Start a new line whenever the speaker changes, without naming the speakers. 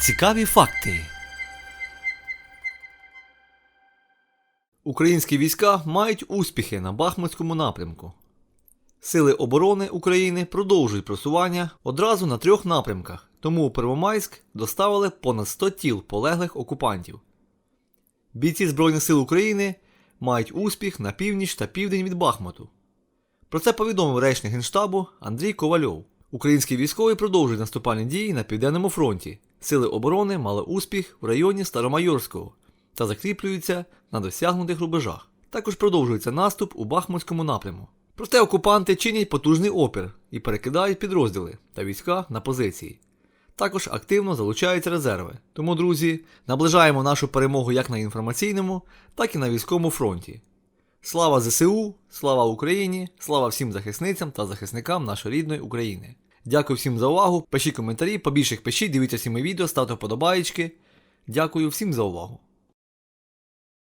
Цікаві факти. Українські війська мають успіхи на Бахмутському напрямку. Сили оборони України продовжують просування одразу на трьох напрямках, тому у Первомайськ доставили понад 100 тіл полеглих окупантів. Бійці Збройних сил України мають успіх на північ та південь від Бахмуту. Про це повідомив речник Генштабу Андрій Ковальов. Українські військові продовжують наступальні дії на південному фронті. Сили оборони мали успіх в районі Старомайорського та закріплюються на досягнутих рубежах. Також продовжується наступ у Бахмутському напряму. Проте окупанти чинять потужний опір і перекидають підрозділи та війська на позиції. Також активно залучаються резерви. Тому, друзі, наближаємо нашу перемогу як на інформаційному, так і на військовому фронті. Слава ЗСУ, слава Україні, слава всім захисницям та захисникам нашої рідної України. Дякую всім за увагу. Пишіть коментарі, побільше їх пишіть, дивіться всі мої відео, ставте вподобаєчки. Дякую всім за увагу.